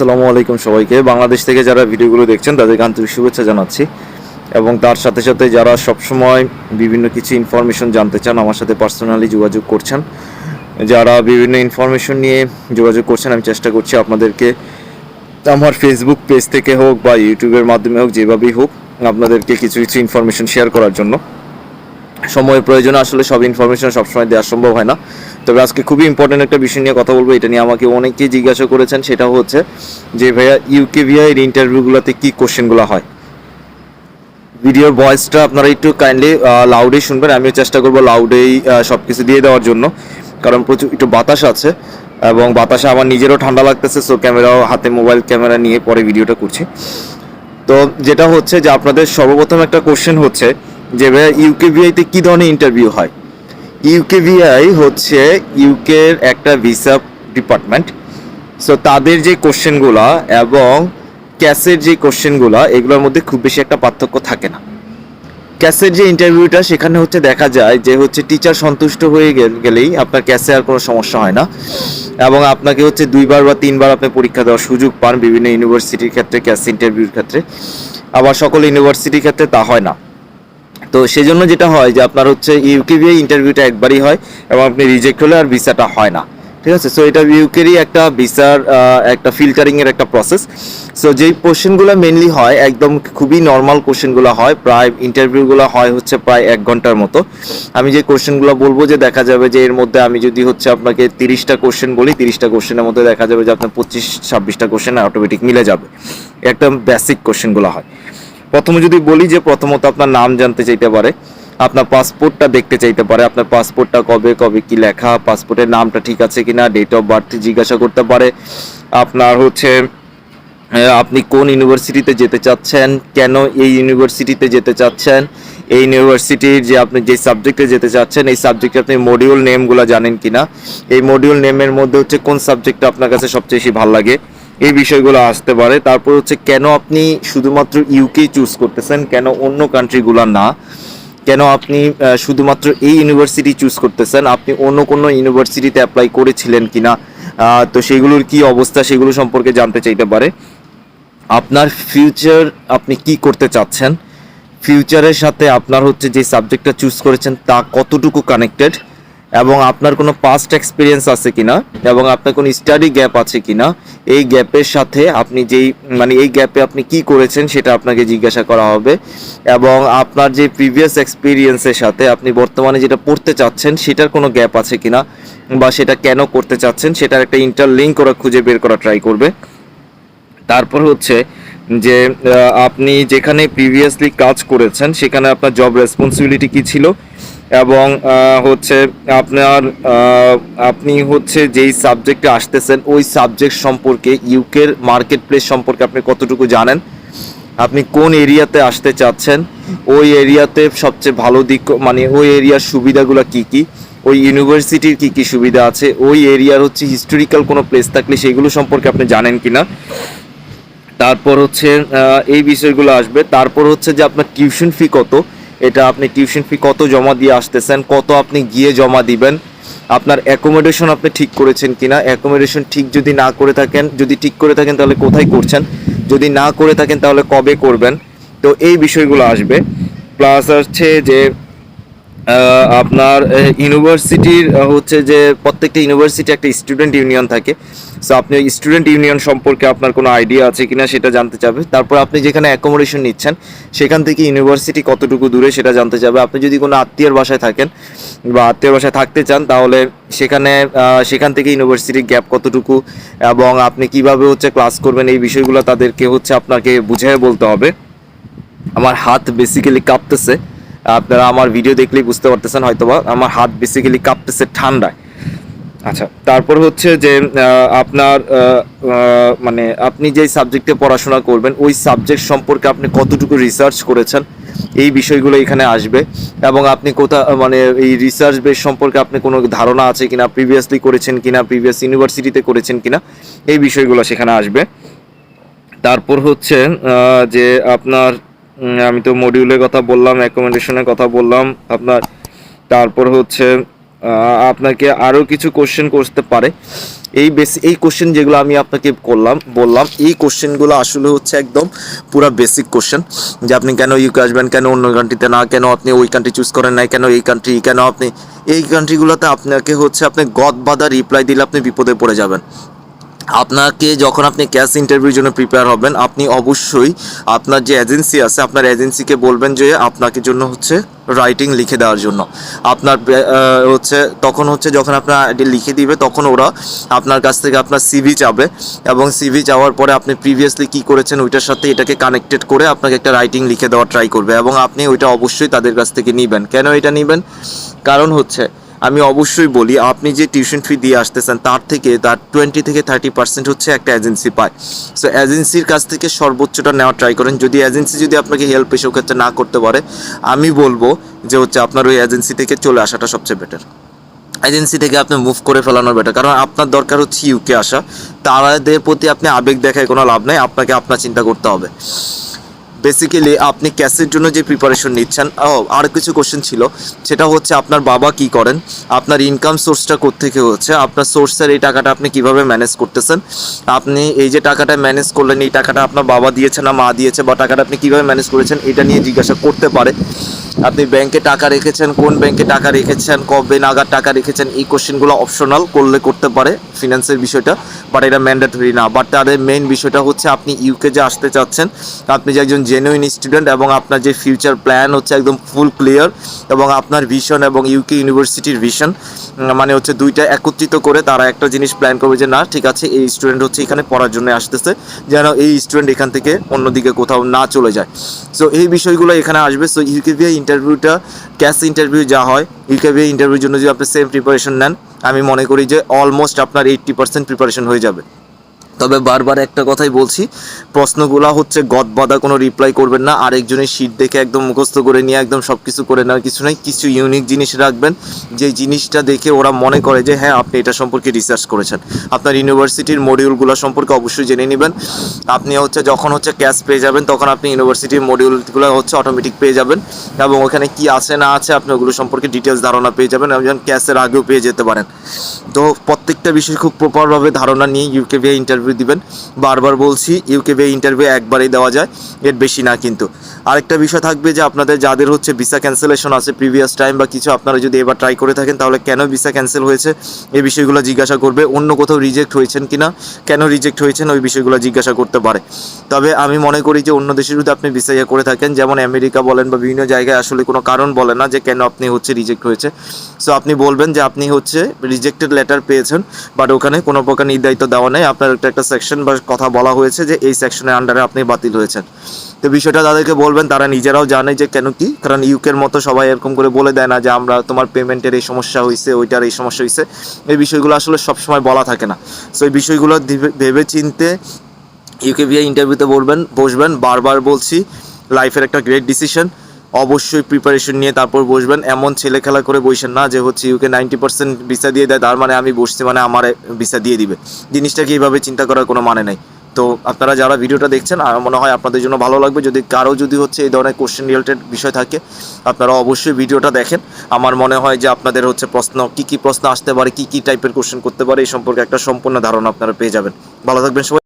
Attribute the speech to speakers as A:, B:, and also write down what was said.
A: আসসালামু আলাইকুম সবাইকে। বাংলাদেশ থেকে যারা ভিডিওগুলো দেখছেন, তাদেরকে আন্তরিক শুভেচ্ছা জানাচ্ছি। এবং তার সাথে সাথে যারা সবসময় বিভিন্ন কিছু ইনফরমেশন জানতে চান, আমার সাথে পার্সোনালি যোগাযোগ করছেন। যারা বিভিন্ন ইনফরমেশন নিয়ে যোগাযোগ করছেন, আমি চেষ্টা করছি আপনাদেরকে আমার ফেসবুক পেজ থেকে হোক বা ইউটিউবের মাধ্যমে হোক, যেভাবেই হোক, আপনাদেরকে কিছু কিছু ইনফরমেশন শেয়ার করার জন্য। সময়ের প্রয়োজনে আসলে সব ইনফরমেশন সবসময় দেওয়া সম্ভব হয় না। তবে আজকে খুবই ইম্পর্টেন্ট একটা বিষয় নিয়ে কথা বলব, এটা নিয়ে আমাকে অনেকেই জিজ্ঞাসা করেছেন সেটা হচ্ছে যে ভাইয়া ইউকে ভিআই এর ইন্টারভিউগুলোতে কি কোশ্চেনগুলো হয়? ভিডিওর ভয়েসটা আপনারা একটু কাইন্ডলি লাউডেই শুনবেন, আমিও চেষ্টা করব লাউডেই সব কিছু দিয়ে দেওয়ার জন্য। কারণ প্রচুর, একটু বাতাস আছে এবং বাতাসে আমার নিজেরও ঠান্ডা লাগতেছে সো ক্যামেরাও হাতে মোবাইল ক্যামেরা নিয়ে পরে ভিডিওটা করছি। তো যেটা হচ্ছে যে আপনাদের সর্বপ্রথম একটা কোশ্চেন হচ্ছে যে ভাইয়া ইউকেভিআইতে কী ধরনের ইন্টারভিউ হয়? ইউকেভিআই হচ্ছে ইউকের একটা ভিসা ডিপার্টমেন্ট সো তাদের যে কোশ্চেনগুলা এবং ক্যাসের যে কোশ্চেনগুলা এগুলোর মধ্যে খুব বেশি একটা পার্থক্য থাকে না। ক্যাসের যে ইন্টারভিউটা সেখানে হচ্ছে দেখা যায় যে হচ্ছে টিচার সন্তুষ্ট হয়ে গেলেই আপনার ক্যাসে আর কোনো সমস্যা হয় না। এবং আপনাকে হচ্ছে দুইবার বা তিনবার আপনি পরীক্ষা দেওয়ার সুযোগ পান বিভিন্ন ইউনিভার্সিটির ক্ষেত্রে, ক্যাস ইন্টারভিউর ক্ষেত্রে। আবার সকল ইউনিভার্সিটির ক্ষেত্রে তা হয় না। তো সেজন্য যেটা হয় যে আপনার হচ্ছে ইউকেবিআই ইন্টারভিউটা একবারই হয় এবং আপনি রিজেক্ট হলে আর ভিসাটা হয় না। ঠিক আছে? সো এটা ইউকেরই একটা ভিসার একটা ফিল্টারিং এর একটা প্রসেস সো যেই কোশ্চেনগুলো মেনলি হয়, একদম খুবই নর্মাল কোশ্চেনগুলো হয়, প্রায় ইন্টারভিউগুলো হয় হচ্ছে প্রায় এক ঘণ্টার মতো। আমি যে কোশ্চেনগুলো বলব যে দেখা যাবে যে এর মধ্যে আমি যদি হচ্ছে আপনাকে তিরিশটা কোশ্চেন বলি, তিরিশটা কোশ্চেনের মধ্যে দেখা যাবে যে আপনার পঁচিশ, ছাব্বিশটা কোশ্চেন অটোমেটিক মিলে যাবে। একটা বেসিক কোশ্চেনগুলো হয়। প্রথমে যদি বলি যে প্রথমত আপনার নাম জানতে চাইতে পারে, আপনার পাসপোর্টটা দেখতে চাইতে পারে, আপনার পাসপোর্টটা কবে কবে কি লেখা, পাসপোর্টের নামটা ঠিক আছে কিনা ডেট অফ বার্থ জিজ্ঞাসা করতে পারে। আপনার হচ্ছে আপনি কোন ইউনিভার্সিটিতে যেতে চাচ্ছেন, কেন এই ইউনিভার্সিটিতে যেতে চাচ্ছেন, এই ইউনিভার্সিটির যে আপনি যে সাবজেক্টে যেতে চাচ্ছেন, এই সাবজেক্টে আপনি মডিউল নেমগুলো জানেন কিনা, এই মডিউল নেমের মধ্যে হচ্ছে কোন সাবজেক্টটা আপনার কাছে সবচেয়ে বেশি ভালো লাগে? এই বিষয়গুলো আসতে পারে। তারপর হচ্ছে কেন আপনি শুধুমাত্র ইউকে চুজ করতেছেন? কেন অন্য কান্ট্রিগুলো না? কেন আপনি শুধুমাত্র এই ইউনিভার্সিটি চুজ করতেছেন? আপনি অন্য কোনো ইউনিভার্সিটিতে অ্যাপ্লাই করেছিলেন কিনা? আহ, তো সেগুলোর কি অবস্থা? সেগুলো সম্পর্কে জানতে চাইতে পারে। আপনার ফিউচার আপনি কি করতে চাচ্ছেন? ফিউচারের সাথে আপনার হচ্ছে যে সাবজেক্টটা চুজ করেছেন তা কতটুকু কানেক্টেড এবং আপনার কোনো পাস্ট এক্সপিরিয়েন্স আছে কিনা এবং আপনার কোনো স্টাডি গ্যাপ আছে কিনা, এই গ্যাপের সাথে আপনি যেই মানে এই গ্যাপে আপনি কি করেছেন সেটা আপনাকে জিজ্ঞাসা করা হবে। এবং আপনার যে প্রিভিয়াস এক্সপিরিয়েন্সের সাথে আপনি বর্তমানে যেটা পড়তে চাচ্ছেন, সেটার কোনো গ্যাপ আছে কিনা বা সেটা কেন করতে চাচ্ছেন, সেটার একটা ইন্টারলিঙ্ক ওরা খুঁজে বের করা ট্রাই করবে। তারপর হচ্ছে যে আপনি যেখানে প্রিভিয়াসলি কাজ করেছেন, সেখানে আপনার জব রেসপন্সিবিলিটি কি ছিল? এবং হচ্ছে আপনার আপনি হচ্ছে যেই সাবজেক্টে আসতেছেন, ওই সাবজেক্ট সম্পর্কে ইউকের মার্কেট প্লেস সম্পর্কে আপনি কতটুকু জানেন? আপনি কোন এরিয়াতে আসতে চাচ্ছেন? ওই এরিয়াতে সবচেয়ে ভালো দিক মানে ওই এরিয়ার সুবিধাগুলো কি কি? ওই ইউনিভার্সিটির কি কি সুবিধা আছে? ওই এরিয়ার হচ্ছে হিস্টোরিক্যাল কোনো প্লেস থাকলে সেগুলো সম্পর্কে আপনি জানেন কি না তারপর হচ্ছে এই বিষয়গুলো আসবে। তারপর হচ্ছে যে আপনার টিউশন ফি কত? এটা আপনি টিউশন ফি কত জমা দিয়ে আসতেছেন, কত আপনি গিয়ে জমা দিবেন, আপনার অ্যাকোমোডেশন আপনি ঠিক করেছেন কিনা অ্যাকোমোডেশন ঠিক যদি না করে থাকেন, যদি ঠিক করে থাকেন তাহলে কোথায় করছেন, যদি না করে থাকেন তাহলে কবে করবেন, তো এই বিষয়গুলো আসবে প্লাস হচ্ছে যে আপনার ইউনিভার্সিটির হচ্ছে যে প্রত্যেকটা ইউনিভার্সিটি একটা স্টুডেন্ট ইউনিয়ন থাকে সো আপনি স্টুডেন্ট ইউনিয়ন সম্পর্কে আপনার কোনো আইডিয়া আছে কিনা সেটা জানতে চাবে তারপর আপনি যেখানে অ্যাকোমোডেশন নিচ্ছেন, সেখান থেকে ইউনিভার্সিটি কতটুকু দূরে সেটা জানতে চাবে আপনি যদি কোনো আত্মীয়ের বাসায় থাকেন বা আত্মীয় বাসায় থাকতে চান, তাহলে সেখানে সেখান থেকে ইউনিভার্সিটির গ্যাপ কতটুকু এবং আপনি কীভাবে হচ্ছে ক্লাস করবেন, এই বিষয়গুলো তাদেরকে হচ্ছে আপনাকে বুঝিয়ে বলতে হবে। আমার হাত বেসিক্যালি কাঁপতেছে। আপনারা আমার ভিডিও দেখলেই বুঝতে পারতেছেন হয়তোবা। আমার হাত বেসিক্যালি কাঁপতেছে ঠান্ডায়। আচ্ছা তারপর হচ্ছে যে আপনার মানে আপনি যেই সাবজেক্টে পড়াশোনা করবেন, ওই সাবজেক্ট সম্পর্কে আপনি কতটুকু রিসার্চ করেছেন, এই বিষয়গুলো এখানে আসবে। এবং আপনি কোথা মানে এই রিসার্চ বেস সম্পর্কে আপনি কোনো ধারণা আছে কিনা প্রিভিয়াসলি করেছেন কিনা প্রিভিয়াস ইউনিভার্সিটিতে করেছেন কিনা, এই বিষয়গুলো সেখানে আসবে। তারপর হচ্ছে যে আপনার আমি তো মডিউলের কথা বললাম অ্যাকোমোডেশনের কথা বললাম, আপনার, তারপর হচ্ছে আপনাকে আরও কিছু কোশ্চেন করতে পারে। এই বেসি এই কোশ্চেন যেগুলো আমি আপনাকে করলাম, বললাম, এই কোশ্চেনগুলো আসলে হচ্ছে একদম পুরো বেসিক কোশ্চেন যে আপনি কেন ইউকে আসবেন, কেন অন্য কান্ট্রিতে না, কেন আপনি ওই কান্ট্রি চুজ করেন নাই, কেন এই কান্ট্রি কেন আপনি, এই কান্ট্রিগুলোতে আপনাকে হচ্ছে আপনি গদ বাদা রিপ্লাই দিলে আপনি বিপদে পড়ে যাবেন। আপনাকে যখন আপনি ক্যাশ ইন্টারভিউর জন্য প্রিপেয়ার হবেন, আপনি অবশ্যই আপনার যে এজেন্সি আছে, আপনার এজেন্সিকে বলবেন যে আপনাকে জন্য হচ্ছে রাইটিং লিখে দেওয়ার জন্য। আপনার হচ্ছে তখন হচ্ছে যখন আপনার আইডি লিখে দিবে, তখন ওরা আপনার কাছ থেকে আপনার সিভি চাবে এবং সিভি চাওয়ার পরে আপনি প্রিভিয়াসলি কি করেছেন, ওইটার সাথে এটাকে কানেক্টেড করে আপনাকে একটা রাইটিং লিখে দেওয়ার ট্রাই করবে এবং আপনি ওইটা অবশ্যই তাদের কাছ থেকে নেবেন। কেন এটা নেবেন? কারণ হচ্ছে আমি অবশ্যই বলি, আপনি যে টিউশন ফি দিয়ে আসতেছেন, তার থেকে তার টোয়েন্টি থেকে থার্টি পার্সেন্ট হচ্ছে একটা এজেন্সি পায়। সো এজেন্সির কাছ থেকে সর্বোচ্চটা নেওয়ার ট্রাই করেন। যদি এজেন্সি যদি আপনাকে হেল্প এসব ক্ষেত্রে না করতে পারে, আমি বলব যে হচ্ছে আপনার ওই এজেন্সি থেকে চলে আসাটা সবচেয়ে বেটার এজেন্সি থেকে আপনি মুভ করে ফেলানোর বেটার কারণ আপনার দরকার হচ্ছে ইউকে আসা। তাদের প্রতি আপনি আবেগ দেখায় কোনো লাভ নেই, আপনাকে আপনার চিন্তা করতে হবে। বেসিক্যালি আপনি ক্যাসের জন্য যে প্রিপারেশন নিচ্ছেন ও আর কিছু কোশ্চেন ছিল। সেটা হচ্ছে আপনার বাবা কি করেন? আপনার ইনকাম সোর্সটা কোত্থেকে হচ্ছে? আপনার সোর্সের এই টাকাটা আপনি কীভাবে ম্যানেজ করতেছেন? আপনি এই যে টাকাটা ম্যানেজ করলেন, এই টাকাটা আপনার বাবা দিয়েছে না মা দিয়েছে, বা টাকাটা আপনি কীভাবে ম্যানেজ করেছেন, এটা নিয়ে জিজ্ঞাসা করতে পারে। আপনি ব্যাংকে টাকা রেখেছেন, কোন ব্যাংকে টাকা রেখেছেন, কবে নাগাদ টাকা রেখেছেন, এই কোশ্চেনগুলো অপশনাল করলে করতে পারে ফিনান্সের বিষয়টা বাট এটা ম্যান্ডেটরি না। বাট তাদের মেইন বিষয়টা হচ্ছে আপনি ইউকে যে আসতে চাচ্ছেন, আপনি যে একজন জেনুইন স্টুডেন্ট এবং আপনার যে ফিউচার প্ল্যান হচ্ছে একদম ফুল ক্লিয়ার এবং আপনার ভিশন এবং ইউকে ইউনিভার্সিটির ভিশন মানে হচ্ছে দুইটা একত্রিত করে তারা একটা জিনিস প্ল্যান করবে যে, না, ঠিক আছে, এই স্টুডেন্ট হচ্ছে এখানে পড়ার জন্য আসতেছে, যেন এই স্টুডেন্ট এখান থেকে অন্যদিকে কোথাও না চলে যায়। সো এই বিষয়গুলো এখানে আসবে। সো ইউকেভিআই ইন্টারভিউটা ক্যাশ ইন্টারভিউ যা হয় ইউকেভিআই ইন্টারভিউর জন্য যদি আপনি সেম প্রিপারেশন নেন, আমি মনে করি যে অলমোস্ট আপনার এইট্টি পার্সেন্ট প্রিপারেশন হয়ে যাবে। তবে বারবার একটা কথাই বলছি, প্রশ্নগুলো হচ্ছে গদ বাঁধা, কোনো রিপ্লাই করবেন না, আরেকজনের শীট দেখে একদম মুখস্থ করে নিয়ে একদম সব কিছু করে নেওয়ার কিছু নাই, কিছু ইউনিক জিনিস রাখবেন, যে জিনিসটা দেখে ওরা মনে করে যে হ্যাঁ আপনি এটা সম্পর্কে রিসার্চ করেছেন। আপনার ইউনিভার্সিটির মডিউলগুলো সম্পর্কে অবশ্যই জেনে নেবেন। আপনি হচ্ছে যখন হচ্ছে ক্যাশ পেয়ে যাবেন, তখন আপনি ইউনিভার্সিটির মডিউলগুলো হচ্ছে অটোমেটিক পেয়ে যাবেন এবং ওখানে কি আছে, না আছে, আপনি ওগুলো সম্পর্কে ডিটেলস ধারণা পেয়ে যাবেন এবং ক্যাশের আগেও পেয়ে যেতে পারেন। তো প্রত্যেকটা বিষয় খুব প্রপারভাবে ধারণা নিয়ে ইউকেবিআই ইন্টারভিউ দিবেন। বারবার বলছি ইউকেবিআই ইন্টারভিউ একবারেই দেওয়া যায়, এর বেশি না কিন্তু। আরেকটা বিষয় থাকবে যে আপনাদের যাদের হচ্ছে ভিসা ক্যান্সেলেশন আছে প্রিভিয়াস টাইম বা কিছু আপনারা যদি এবার ট্রাই করে থাকেন, তাহলে কেন ভিসা ক্যান্সেল হয়েছে? এই বিষয়গুলো জিজ্ঞাসা করবে। অন্য কোথাও রিজেক্ট হয়েছেন কি না কেন রিজেক্ট হয়েছেন? ওই বিষয়গুলো জিজ্ঞাসা করতে পারে। তবে আমি মনে করি যে অন্য দেশে যদি আপনি ভিসা ইয়ে করে থাকেন, যেমন আমেরিকা বলেন বা বিভিন্ন জায়গায় আসলে কোনো কারণ বলে না যে কেন আপনি হচ্ছে রিজেক্ট হয়েছে। সো আপনি বলবেন যে আপনি হচ্ছে রিজেক্টেড লেটার পেয়েছেন বাট ওখানে কোনো প্রকার নির্ধারিত দেওয়া নেই। আপনার একটা একটা সেকশন বা কথা বলা হয়েছে যে এই সেকশনের আন্ডারে আপনি বাতিল হয়েছেন। তো বিষয়টা তাদেরকে বলবেন, তারা নিজেরাও জানে যে কেন কি, কারণ ইউকের মতো সবাই এরকম করে বলে দেয় না যে আমরা তোমার পেমেন্টের এই সমস্যা হয়েছে ওইটার এই সমস্যা হয়েছে এই বিষয়গুলো আসলে সবসময় বলা থাকে না। সো এই বিষয়গুলো ভেবে চিনতে ইউকেভিআই ইন্টারভিউতে বলবেন, বসবেন, বারবার বলছি লাইফের একটা গ্রেট ডিসিশন অবশ্যই প্রিপারেশন নিয়ে তারপর বসবেন। এমন ছেলে খেলা করে বসেন না যে হচ্ছে ইউকে নাইনটি পার্সেন্ট ভিসা দিয়ে দেয়, তার মানে আমি বসছি মানে আমার ভিসা দিয়ে দিবে। জিনিসটাকে এইভাবে চিন্তা করার কোনো মানে নাই। তো আপনারা যারা ভিডিওটা দেখছেন, আমার মনে হয় আপনাদের জন্য ভালো লাগবে। যদি কারও যদি হচ্ছে এই ধরনের কোশ্চেন রিলেটেড বিষয় থাকে, আপনারা অবশ্যই ভিডিওটা দেখেন। আমার মনে হয় যে আপনাদের হচ্ছে প্রশ্ন, কি কি প্রশ্ন আসতে পারে, কি কি টাইপের কোশ্চেন করতে পারে, এই সম্পর্কে একটা সম্পূর্ণ ধারণা আপনারা পেয়ে যাবেন। ভালো থাকবেন সবাই।